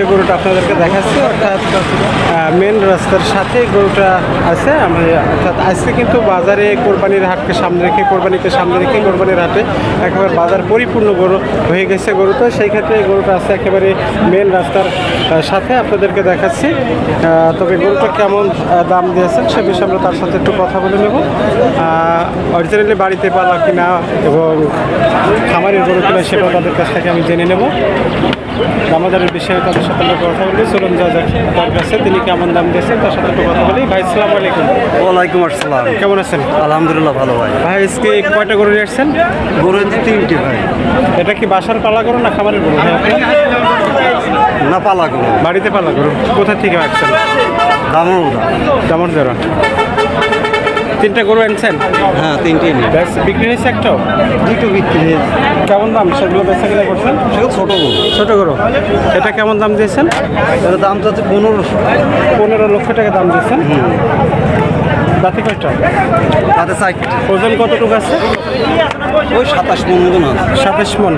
যে গরুটা আপনাদেরকে দেখাচ্ছি, অর্থাৎ মেন রাস্তার সাথে গরুটা আছে, আমরা, অর্থাৎ আজকে কিন্তু বাজারে কোরবানির হাটকে সামনে রেখে, কোরবানিকে সামনে রেখে কোরবানির হাটে একেবারে বাজার পরিপূর্ণ গরু হয়ে গেছে গরুটা সেই ক্ষেত্রে গরুটা আছে একেবারে মেন রাস্তার সাথে আপনাদেরকে দেখাচ্ছি। তবে গরুটা কেমন দাম দিয়েছেন সে বিষয়ে আমরা তার সাথে একটু কথা বলে নেব। অরিজিনালি বাড়িতে পালা কিনা এবং খামারের গরু কিনা সেটাও তাদের কাছ থেকে আমি জেনে নেব। দামাদারের বিষয়ে তাদের সাথে আমরা কথা বলি। চলুন যা তার কাছে তিনি কেমন দাম দিয়েছেন তার সাথে একটু কথা বলি। ভাই সালাম আলাইকুম। ওয়ালাইকুম আসসালাম। কেমন আছেন? আলহামদুলিল্লাহ ভালো ভাই। ভাই আজকে কয়টা গরু নিয়ে আসছেন? গরু তিনটি ভাই। এটা কি বাসার পালা গরু না খামারের গরু? না পালা গরু। বাড়িতে পালা গরু। কোথা থেকে আসছেন? কেমন জোড়া তিনটা গরু আনছেন? হ্যাঁ তিনটি ব্যাস বিক্রি হয়েছে একটাও দুটো বিক্রি হয়েছে। কেমন দাম? সেগুলো বেচা কিনা করছেন? সেগুলো ছোট গরু। ছোট গরু। এটা কেমন দাম দিয়েছেন? এটা দাম তো হচ্ছে পনেরোশো পনেরো লক্ষ টাকা দাম দিয়েছেন? দাঁতি কয়টা? তাতে চারটি ওজন কতটুকু আছে? ওই সাতাশ মন মতন আছে। সাতাশ মন।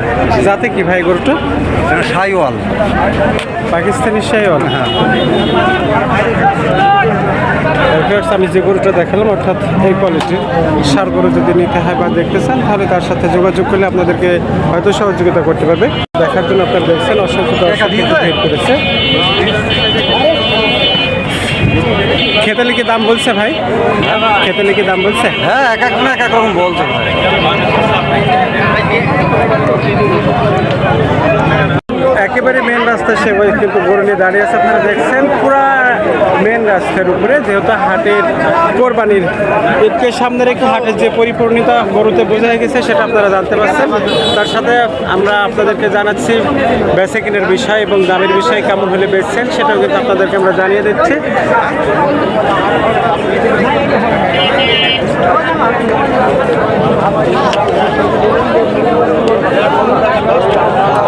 যাতে কি ভাই গরুটা? সাইওয়াল পাকিস্তানি শাইওয়াল। হ্যাঁ। Viewers, আমি যে গরুটা দেখালাম অর্থাৎ এই কোয়ালিটির সার গরু যদি নিতে হয় বা দেখতে চান তাহলে তার সাথে যোগাযোগ করলে আপনাদেরকে হয়তো সহযোগিতা করতে পারবে। দেখার জন্য আপনারা দেখছেন অসংখ্য দর্শক ভিড় করেছে। খেতালি কি দাম বলছে ভাই? খেতালি কি দাম বলছে? হ্যাঁ এক এক এক এক রকম বলছে একেবারে মেন রাস্তা সে কিন্তু গরু নিয়ে দাঁড়িয়ে আছে আপনারা দেখছেন। পুরা মেন রাস্তার উপরে, যেহেতু হাটের কোরবানির ঈদকে সামনে রেখে হাটের যে পরিপূর্ণতা গরুতে বোঝা গেছে, সেটা আপনারা জানতে পারছেন। তার সাথে আমরা আপনাদেরকে জানাচ্ছি, বেচে কিনের বিষয় এবং দামের বিষয় কেমন হলে বেচছেন, সেটাও কিন্তু আপনাদেরকে আমরা জানিয়ে দিচ্ছি।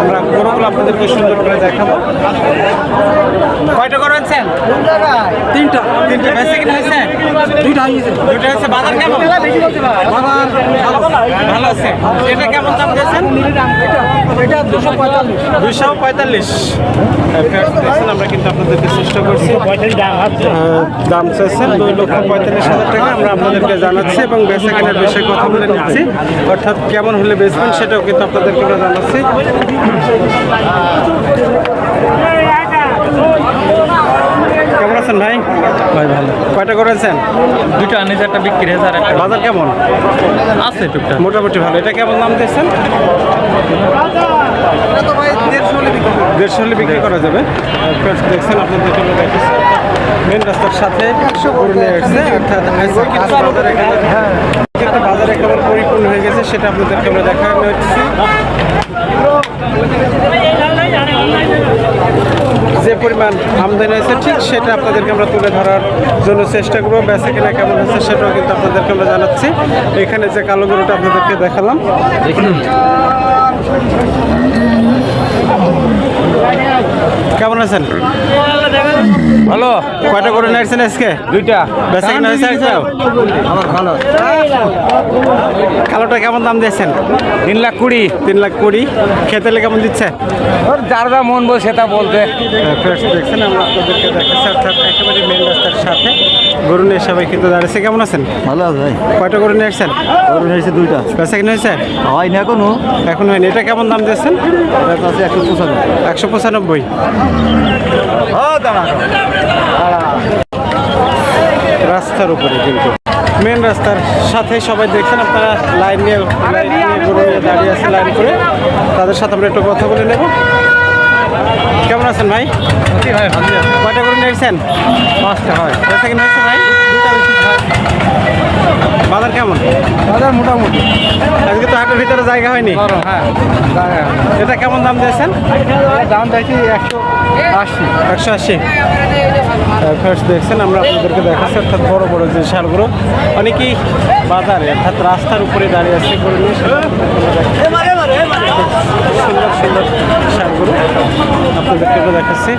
আমরা গরুগুলো আপনাদেরকে সুন্দর করে দেখাবো। কয়টা গরু আনছেন তিনটা। তিনটা বেচে কিনা হয়েছে? দুইটা হয়েছে দুইটা হয়েছে। বাজার কেমন? ভালো। আছে। এটা কেমন দাম দিয়েছেন? দুশো পঁয়তাল্লিশ। আমরা কিন্তু আপনাদেরকে চেষ্টা করছি। দাম চাইছেন দুই লক্ষ পঁয়তাল্লিশ হাজার টাকা। আমরা আপনাদেরকে জানাচ্ছি এবং বেচা কেনার বিষয়ে কথা বলে নিচ্ছি। অর্থাৎ কেমন হলে বেচবেন সেটাও কিন্তু আপনাদেরকে আমরা জানাচ্ছি। কেমন আছেন ভাই? ভাই ভালো। কয়টা করেছেন দুইটা আনিস একটা বিক্রি হয়েছে আর একটা বাজার কেমন? আছে টুকটাক। মোটামুটি ভালো। এটা কেমন দাম দিয়েছেন? দেড়শো হলে বিক্রি করা যাবে। আর দেখছেন আপনাদের জন্য মেন রাস্তার সাথে অর্থাৎ বাজার একেবারে বাজার একেবারে পরিপূর্ণ হয়ে গেছে সেটা আপনাদেরকে আমরা দেখানো হচ্ছে পরিমাণ আমদানি হয়েছে, ঠিক সেটা আপনাদেরকে আমরা তুলে ধরার জন্য চেষ্টা করব। বেচে কিনা কেমন হচ্ছে সেটাও কিন্তু আপনাদেরকে আমরা জানাচ্ছি। এখানে যে কালো গরুটা আপনাদেরকে দেখালাম। কেমন আছেন? ভালো কয়টা করে নিয়েছেন আজকে? দুইটা। বেচে কিনা হয়েছে একটাও? কালোটা কেমন দাম দিয়েছেন? তিন লাখ কুড়ি। তিন লাখ কুড়ি। খেতেলে কেমন দিচ্ছে? ওর যার যা মন বল সেটা বলতে। ফ্রেশ দেখছেন আমরা আপনাদেরকে দেখাচ্ছি অর্থাৎ একেবারে মেন রাস্তার সাথে গরু নিয়ে সবাই কিন্তু দাঁড়িয়েছে। কেমন আছেন? ভালো আছে ভাই। কয়টা গরু নিয়ে আসছেন? গরু হয়েছে দুইটা। বেচা কিনে হয়েছে? হয় না এখনও। এখন হয়নি। এটা কেমন দাম দিয়েছেন? একশো পঁচানব্বই। একশো পঁচানব্বই। রাস্তার উপরে কিন্তু। মেন রাস্তার সাথে সবাই দেখছেন আপনারা লাইন নিয়ে লাইন নিয়ে গরু নিয়ে দাঁড়িয়ে আছে লাইন করে। তাদের সাথে আমরা একটু কথা বলে নেব। কেমন আছেন ভাই? কয়টা গরু নিয়েছেন পাঁচটা হয়। বেচা কিনে হয়েছে ভাই? বাজার কেমন? বাজার মোটামুটি। আজকে তো হাটের ভিতরে জায়গা হয়নি। হ্যাঁ এটা কেমন দাম দিয়েছেন? দাম দেখি একশো আশি। একশো আশি। ফার্স্ট দেখছেন, আমরা আপনাদেরকে দেখাচ্ছি, অর্থাৎ বড় বড় যে শালগুলো, অনেকেই বাজারে, অর্থাৎ রাস্তার উপরে দাঁড়িয়ে আছে নিয়ে। সুন্দর সুন্দর সারগুলো আপনাদেরকে দেখাচ্ছি।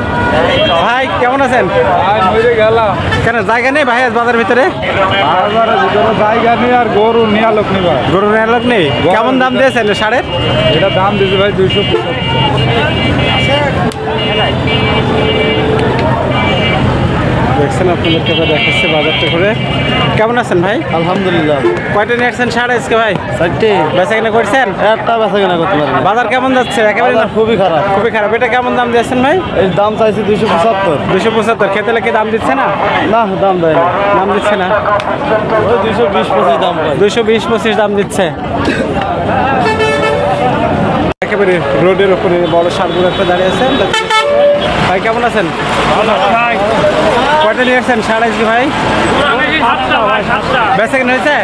ভাই, কেমন আছেন? কেন, জায়গা নেই ভাই বাজার ভিতরে? জায়গা নেই আর গরু নিয়ে লোক নিবা গরু নেওয়ার লোক নেই। কেমন দাম দিয়েছেন সারের? এটা দাম দিয়েছে ভাই দুইশো দেখছেন আপনাদেরকে এবার দেখাচ্ছে বাজারটা করে কেমন আছেন ভাই? আলহামদুলিল্লাহ। কয়টা নিয়ে আসছেন সাড়ে আজকে ভাই? চারটে। বেচা কিনা করছেন? একটা বেচা কেনা করতে পারি না বাজার কেমন যাচ্ছে? একেবারে খুবই খারাপ। খুবই খারাপ। এটা কেমন দাম দিয়েছেন ভাই? এর দাম চাইছি দুইশো পঁচাত্তর। দুশো পঁচাত্তর। খেতে কি দাম দিচ্ছে না? না দাম দেয় না। দাম দিচ্ছে না? দুইশো বিশ পঁচিশ দাম দুশো বিশ পঁচিশ দাম দিচ্ছে। একেবারে রোডের উপরে বড় সারগুলো একটা দাঁড়িয়ে আছে। ভাই কেমন আছেন? কয়টা নিয়ে আসছেন? সাড়ে আজকে ভাই। বেচা কিনা হয়েছে?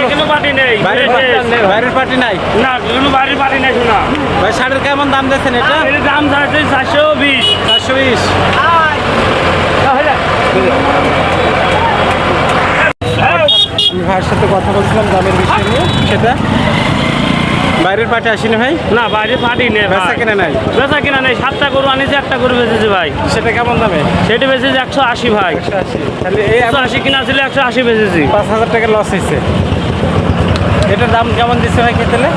বাইরের পার্টি নেই, বাইরের পার্টি নাই? না কোনো বাড়ির পার্টি নেই শোনা। ভাই শাড়ির কেমন দাম দিয়েছেন এটা? দাম চারশো বিশ। চারশো বিশ। আমি ভাইয়ের সাথে কথা বলছিলাম দামের বিষয় নিয়ে সেটা বাইরের পার্টি আসেনি ভাই? না বাইরের পার্টি নেই বেচা কিনা নাই? বেচা কিনা নাই সাতটা গরু আনিছে একটা গরু বেচেছে ভাই। সেটা কেমন দামে? সেটি বেচেছে একশো আশি ভাই। একশো আশি। তাহলে এই একশো আশি কিনা ছিল একশো আশি বেচেছি। পাঁচ হাজার টাকা লস হয়েছে। এটার দাম কেমন দিচ্ছে ভাই খেতেলে?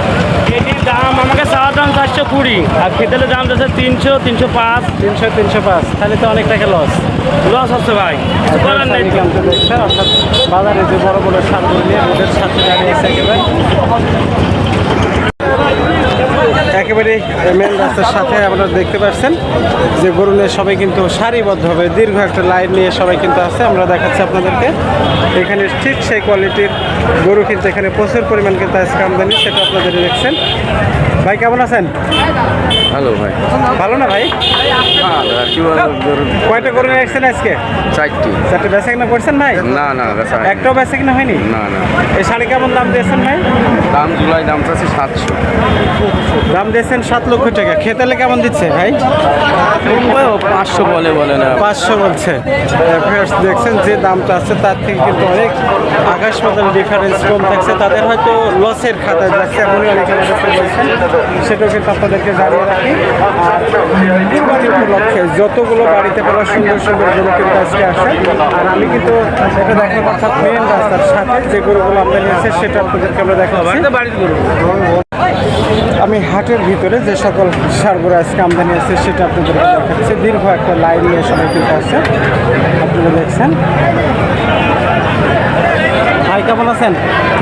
এটির দাম আমাকে চাওয়ার দাম চারশো কুড়ি। আর খেতেলে দাম যাচ্ছে তিনশো তিনশো পাঁচ। তিনশো তিনশো পাঁচ। তাহলে তো অনেক টাকা লস লস হচ্ছে ভাই। নেই তো। অর্থাৎ বাজারে যে বড় বড় সারগুলো নিয়ে ওদের সাথে দাঁড়িয়েছে একেবারে। একেবারে মেন রাস্তার সাথে আপনারা দেখতে পাচ্ছেন যে গরু নিয়ে সবাই কিন্তু সারিবদ্ধভাবে দীর্ঘ একটা লাইন নিয়ে সবাই কিন্তু আছে। আমরা দেখাচ্ছি আপনাদেরকে। এখানে ঠিক সেই কোয়ালিটির গরু কিন্তু এখানে প্রচুর পরিমাণ কিন্তু আজকে আমদানি, সেটা আপনাদের দেখছেন। ভাই কেমন আছেন? হ্যালো ভাই। ভালো না ভাই? কয়টা করে নিয়ে আসছেন আজকে? চারটি। চারটে বেচা কিনা করছেন ভাই? না না একটাও বেচা কিনা হয়নি? না না। এই শাড়ি কেমন দাম দিয়েছেন ভাই? দাম জুলাই দাম চাচ্ছি সাতশো। দাম দিয়েছেন সাত লক্ষ টাকা। খেতালে কেমন দিচ্ছে ভাই? পাঁচশো বলে বলে না। পাঁচশো বলছে। দেখছেন যে দামটা আছে তার থেকে কিন্তু অনেক আকাশ পাতাল ডিফারেন্স কম থাকছে। তাদের হয়তো লসের খাতায় যাচ্ছে এমনই অনেকে বলছেন। সেটাও কিন্তু আপনাদেরকে জানিয়ে রাখি। আর কুরবানি উপলক্ষে যতগুলো বাড়িতে পাওয়া সুন্দর সুন্দর গরু কিন্তু আজকে আসে আর আমি কিন্তু এটা দেখার অর্থাৎ মেন রাস্তার সাথে যে গরুগুলো আমদানি আছে সেটা আপনাদেরকে আমরা দেখাচ্ছি। বাড়ির আমি হাটের ভিতরে যে সকল সারগুলো আজকে আমদানি আছে সেটা আপনাদেরকে দেখাচ্ছি। দীর্ঘ একটা লাইন নিয়ে সবাই কিন্তু আছে আপনারা দেখছেন। ভাই কেমন আছেন?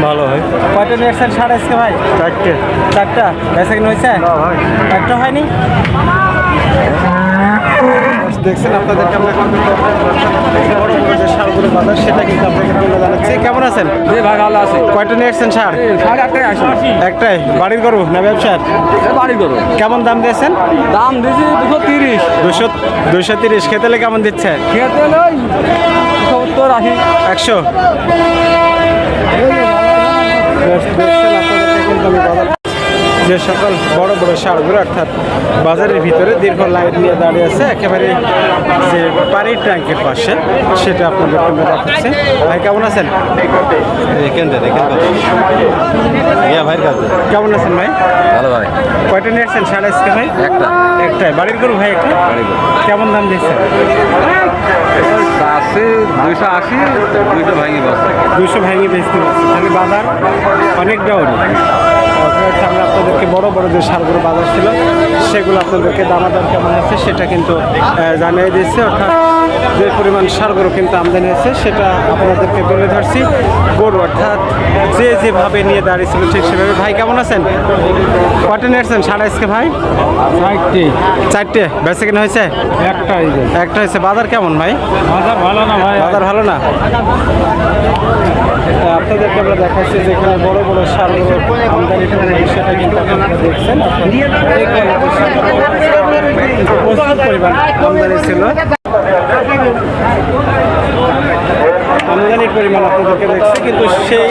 ভালো ভাই। কয়টা নিয়ে আসছেন সার আজকে ভাই? চারটে। চারটা? বেচা কিনা হয়েছে? একটা হয়নি? দেখছেন আপনাদেরকে আমরা বড় বড় যে সারগুলো বাজার সেটা কিন্তু আপনাকে আমরা জানাচ্ছি। কেমন আছেন? ভাই ভালো আছে। কয়টা নিয়ে আসছেন সার? একটাই। বাড়ির গরু না ব্যবসার? বাড়ি করো কেমন দাম দিয়েছেন? দাম দিয়েছি দুশো তিরিশ। দুশো দুশো তিরিশ। খেতেলে কেমন দিচ্ছে? খেতে নই সত্তর আশি। একশো? যে সকল বড় বড় সারগুলো অর্থাৎ বাজারের ভিতরে দীর্ঘ লাইন নিয়ে দাঁড়িয়ে আছে একেবারে যে পানির ট্যাঙ্কের পাশে সেটা আপনাদের আমরা দেখাচ্ছি। ভাই কেমন আছেন? কাছে। কেমন আছেন ভাই? ভালো ভাই। কয়টা নিয়ে আসছেন সাড়ে আজকে ভাই? একটা। একটাই। বাড়ির গরু ভাই একটা? কেমন দাম দিচ্ছেন? আশি দুইশো আশি দুইশো ভাঙি বসে। দুইশো ভাঙি বেচতে পারছি তাহলে বাজার অনেক ডাউন অর্থাৎ আমরা আপনাদেরকে বড় বড় যে সারগুলো বাজার ছিল সেগুলো আপনাদেরকে দামাদার কেমন আছে সেটা কিন্তু জানিয়ে দিচ্ছে অর্থাৎ যে পরিমাণ সারগুলো কিন্তু আমদানি আছে সেটা আপনাদেরকে তুলে ধরছি। গরু অর্থাৎ যে যেভাবে নিয়ে দাঁড়িয়েছিল ঠিক সেভাবে। ভাই কেমন আছেন? কটে নিয়েছেন সাড়ে আজকে ভাই? চারটি। চারটে। বেঁচে কিনা হয়েছে? একটা একটা হয়েছে। বাজার কেমন ভাই? বাজার ভালো না ভাই। বাজার না। আপনাদেরকে আমরা দেখাচ্ছি যে এখানে বড় বড় সার আমদানি সেটা কিন্তু আপনারা দেখছেন। এখানে আমদানি ছিল। আমদানির পরিমাণ আপনাদেরকে দেখছি, কিন্তু সেই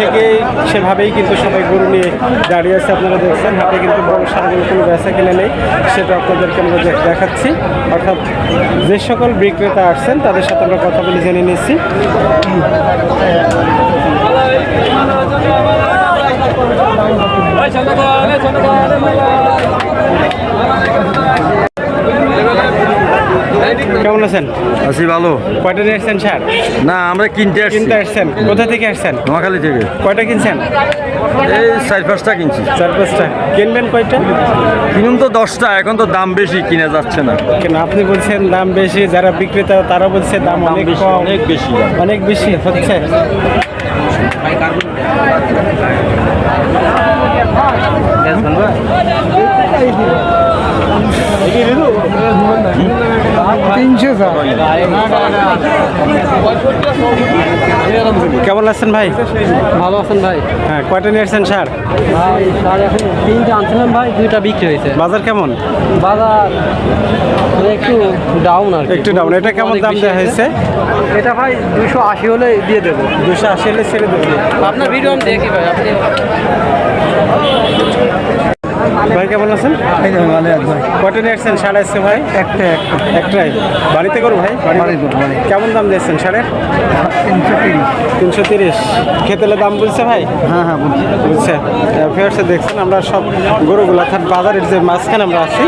থেকেই সেভাবেই কিন্তু সবাই গরু নিয়ে দাঁড়িয়ে আছে আপনারা দেখছেন। হাতে কিন্তু বড় সারগুলো কোনো বেচা কিনে নেই, সেটা আপনাদেরকে আমরা দেখাচ্ছি। অর্থাৎ যে সকল বিক্রেতা আসছেন, তাদের সাথে আমরা কথা বলে জেনে নিচ্ছি। কেমন আছেন? আছি ভালো। কয়টা নিয়ে আসছেন স্যার? না আমরা কিনতে আসছি। কিনতে আসছেন। কোথা থেকে আসছেন? নোয়াখালী থেকে। কয়টা কিনছেন? এই চার পাঁচটা কিনছি। চার পাঁচটা। কিনবেন কয়টা? কিনুন তো দশটা এখন তো দাম বেশি কিনা যাচ্ছে না। কেন আপনি বলছেন দাম বেশি যারা বিক্রেতা তারা বলছে দাম অনেক বেশি, কম। অনেক বেশি অনেক বেশি হচ্ছে। কেমন আছেন ভাই? ভালো আছেন ভাই। হ্যাঁ কয়টা নিয়ে আসছেন স্যার? ভাই সার এখন তিনটা আনছিলাম ভাই দুইটা বিক্রি হয়েছে। বাজার কেমন? বাজার একটু ডাউন আর একটু ডাউন এটা কেমন দাম দেওয়া হয়েছে। এটা ভাই দুশো আশি হলে দিয়ে দেবো। দুশো আশি হলে ছেড়ে দেবো। আপনার ভিডিও আমি দেখি ভাই আপনি ভাই কেমন আছেন? কয়টা নিয়ে আসছেন সাড়ে আসছে ভাই? একটা একটাই। বাড়িতে করো ভাই? কেমন দাম দিয়েছেন সাড়ের তিনশো তিরিশ। খেতেলে দাম বলছে ভাই? হ্যাঁ হ্যাঁ বুঝছে ফেরসে দেখছেন আমরা সব গরুগুলো অর্থাৎ বাজারের যে মাঝখানে আমরা আছি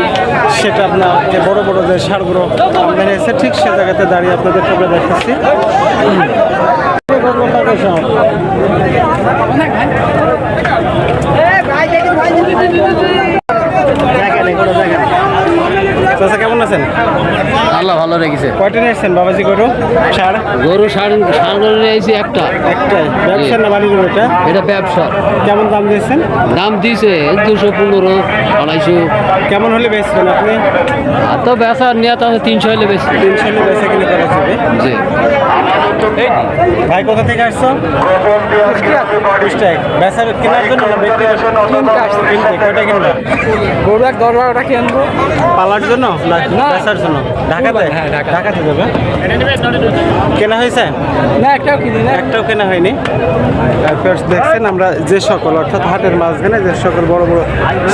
সেটা আপনার যে বড় বড় যে সারগুলো আমদানি হয়েছে ঠিক সে জায়গাতে দাঁড়িয়ে আপনাদের আমরা দেখাচ্ছি। চাচা কেমন আছেন? আল্লাহ ভালো রেখেছে। কয়টা নিয়েছেন বাবাজি গরু? সার? গরু সার সার গরু নিয়েছি একটা। একটাই ব্যবসা না বাড়ি গরুটা? এটা ব্যবসা। কেমন দাম দিয়েছেন? দাম দিয়েছে দুশো পনেরো আড়াইশো। কেমন হলে বেচবেন আপনি? তো বেচা নিয়ে তো তিনশো হলে বেশি তিনশো হলে বেচা কিনে করা যাবে। জি। ভাই কোথা থেকে আসছো? কেনার জন্য না কিনতে কয়টা কিনবে? গরু এক দশ বারোটা কিনবো। পালার জন্য না বেচার জন্য? ঢাকাতে? হ্যাঁ, ঢাকাতে। যাবে? কেনা হয়েছে? না একটাও কিনি না একটাও কেনা হয়নি? দেখছেন আমরা যে সকল অর্থাৎ হাটের মাঝখানে যে সকল বড় বড়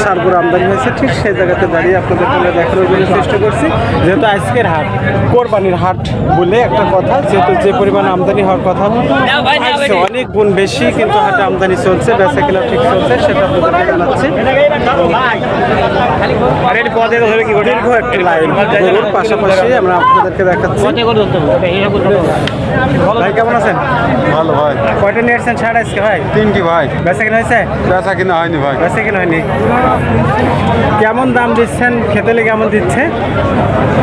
সারগুলো আমদানি হয়েছে ঠিক সেই জায়গাতে দাঁড়িয়ে আপনাদের তুলে দেখানোর জন্য চেষ্টা করছি। যেহেতু আজকের হাট কোরবানির হাট বলে একটা কথা যেহেতু যে পরিমাণ আমদানি হওয়ার কথা। অনেক গুণ বেশি কিন্তু হাটে আমদানি চলছে বেচা কেনা ঠিক চলছে সেটা আপনাদেরকে জানাচ্ছি। দীর্ঘ একটি লাইন গরুর পাশাপাশি আমরা আপনাদেরকে দেখাচ্ছি। ভাই কেমন আছেন? ভালো ভাই। কয়টা নিয়ে আসছেন সাড়ে আজকে ভাই? তিনটি ভাই। বেচা কিনা হয়েছে? বেচা কিনা হয়নি ভাই। বেচা কিনা হয়নি। কেমন দাম দিচ্ছেন? খেতে খেতেলে কেমন দিচ্ছে?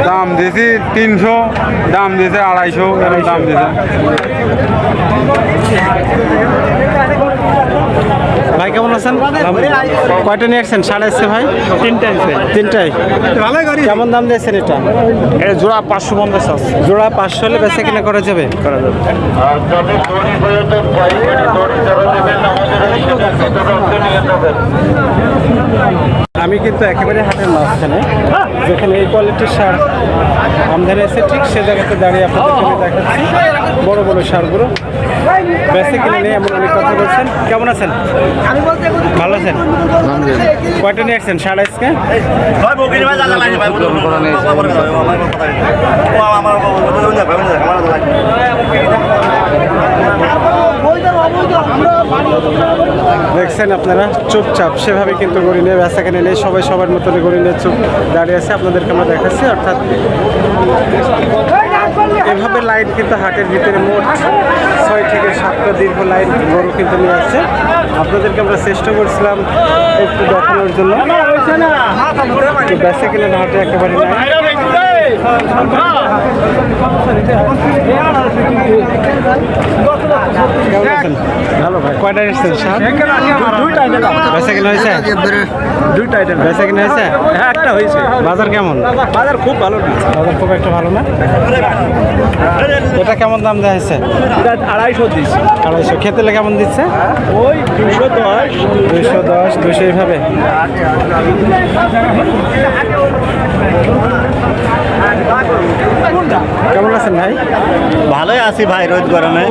দাম দিয়েছি তিনশো দাম দিয়েছে আড়াইশো এরকম দাম দিয়েছে। ভাই কেমন আছেন? কয়টা নিয়ে আসছেন? সাড়ে আসছে ভাই? তিনটাই তিনটাই? ভালো গাড়ি কেমন দাম দিয়েছেন এটা? এটা জোড়া পাঁচশো পঞ্চাশ আছে। জোড়া পাঁচশো হলে বেচা কিনা করা যাবে? করা যাবে। আমি কিন্তু একেবারে হাটের মাঝখানে যেখানে এই কোয়ালিটির সার আমদানি আছে ঠিক সে জায়গাতে দাঁড়িয়ে আপনাদের দেখাচ্ছি বড় বড় সারগুলো কিনে নিয়ে এমন অনেক কথা বলছেন কেমন আছেন ভালো আছেন কয়টা নিয়ে আসছেন সাড়ে আজকে দেখছেন আপনারা? চুপচাপ। সেভাবে কিন্তু গড়ি নিয়ে বেচা কিনে নেই। সবাই সবার মতন গড়ি নিয়ে চুপ দাঁড়িয়ে আছে। আপনাদেরকে আমরা দেখাচ্ছি। অর্থাৎ এভাবে লাইন কিন্তু হাটের ভিতরে মোট ছয় থেকে সাতটা দীর্ঘ লাইন গরু কিন্তু নিয়ে আসছে। আপনাদেরকে আমরা চেষ্টা করছিলাম একটু দেখানোর জন্য। বেচা কিনে হাটে একেবারে ভালো ভাই কয়টা এসছেন সাত দুইটা বেচা কিনা হয়েছে? দুইটা আইটেম বেচা কিনা হয়েছে? হ্যাঁ একটা হয়েছে। বাজার কেমন? বাজার খুব ভালো। বাজার খুব একটা ভালো না? এটা কেমন দাম দেওয়া হয়েছে? আড়াইশো দিচ্ছে। আড়াইশো। খেতেলে কেমন দিচ্ছে? ওই দুশো দশ। দুশো দশ দুশো এইভাবে? কেমন আছেন ভাই? ভালোই আছি ভাই রোদ গরমে।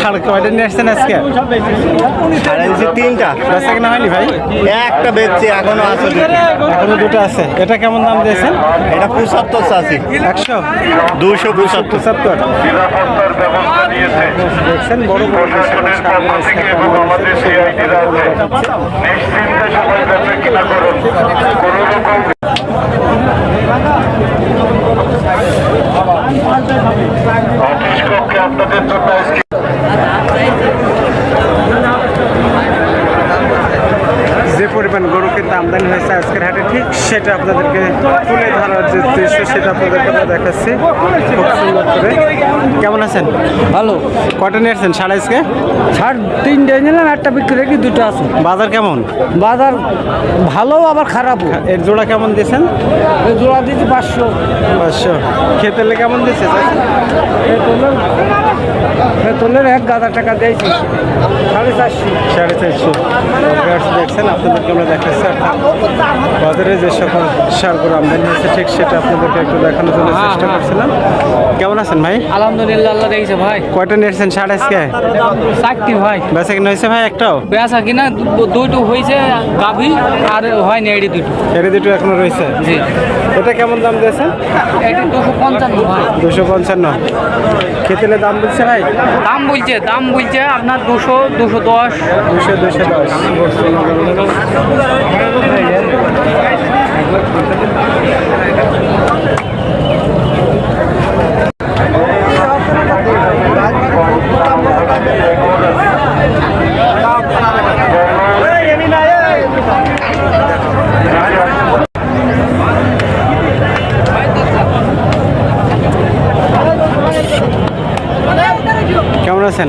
সাড়ে কয়টা নিয়ে আসছেন আজকে? সাড়ে দিচ্ছি তিনটা। বেচা কিনা হয়নি ভাই? একটা বেচছি এখনও আছে এখনও দুটো আছে। এটা কেমন দাম দিয়েছেন? এটা পঁচাত্তর চাষি একশো? দুশো পঁচাত্তর। পঁচাত্তর। দেখছেন বড় বড় প্রশাসনের পক্ষ থেকে আমাদের সিআইডিরা আছে নিশ্চিন্তে সবাই কিনা করুন। কোনো রকম কক্ষে আপনাদের জন্য আজকে যে পরিমাণ গরু কিন্তু আমদানি হয়েছে আজকের হাটে ঠিক সেটা আপনাদেরকে তুলে ধরার যে দৃশ্য সেটা আপনাদেরকে আমরা দেখাচ্ছি খুব সুন্দর করে। কেমন আছেন? ভালো। কটা নিয়ে আসছেন সাড়ে আজকে? ছাড় তিনটে নিলাম একটা বিক্রি রেখে দুটো আছে। বাজার কেমন? বাজার ভালো আবার খারাপও। এর জোড়া কেমন দিয়েছেন? এই জোড়া দিয়েছি পাঁচশো। পাঁচশো। খেতেলে কেমন বেতনের বেতনের এক গাদা টাকা দিয়েছি। সাড়ে চারশো। সাড়ে চারশো। দেখছেন আপনাদেরকে আমরা দেখাচ্ছি। বাজারে যে সকল সারগুলো আমদানি হয়েছে ঠিক সেটা আপনাদেরকে একটু দেখানোর জন্য চেষ্টা করছিলাম। আছেন ভাই? আলহামদুলিল্লাহ আল্লাহ দেখেছে ভাই। কয়টা নিয়েছেন সাড়ে আজকে? চারটি ভাই। বেচা কিনা হয়েছে ভাই একটাও? বেসা কিনা দুটো হয়েছে গাভী আর হয়নি এটি দুটো এর দুটো এখনও রয়েছে? জি। এটা কেমন দাম দিয়েছেন এটি দুশো পঞ্চান্ন ভাই। দুশো পঞ্চান্ন। খেতেলে দাম দিচ্ছে ভাই? দাম বলছে দাম বলছে আপনার দুশো দুশো দশ। দুশো দুশো দশ আছেন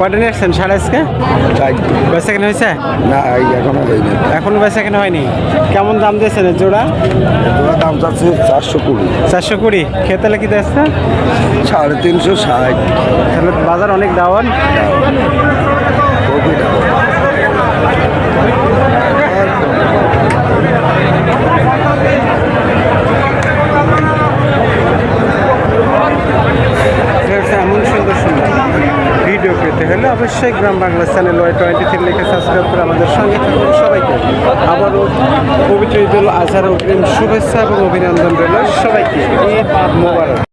কয়টা নিয়ে আসছেন সাড়ে আজকে? বেচা কেনা হয়েছে? না এখনও হয়নি। এখনও বেচা কেনা হয়নি। কেমন দাম দিয়েছেন এর জোড়া? দাম চাচ্ছে চারশো কুড়ি। চারশো কুড়ি। খেতেলে কি দিচ্ছে সাড়ে তিনশো ষাট। তাহলে বাজার অনেক ডাউন কপি দাম হচ্ছে এমন সুন্দর সুন্দর ভিডিও পেতে হলে অবশ্যই Gram Bangla channel Y twenty three লিখে সাবস্ক্রাইব করে আমাদের সঙ্গে থাকুন সবাইকে আবারও পবিত্র ঈদুল আজহার অগ্রিম শুভেচ্ছা এবং অভিনন্দন রইল। সবাইকে ঈদ মোবারক।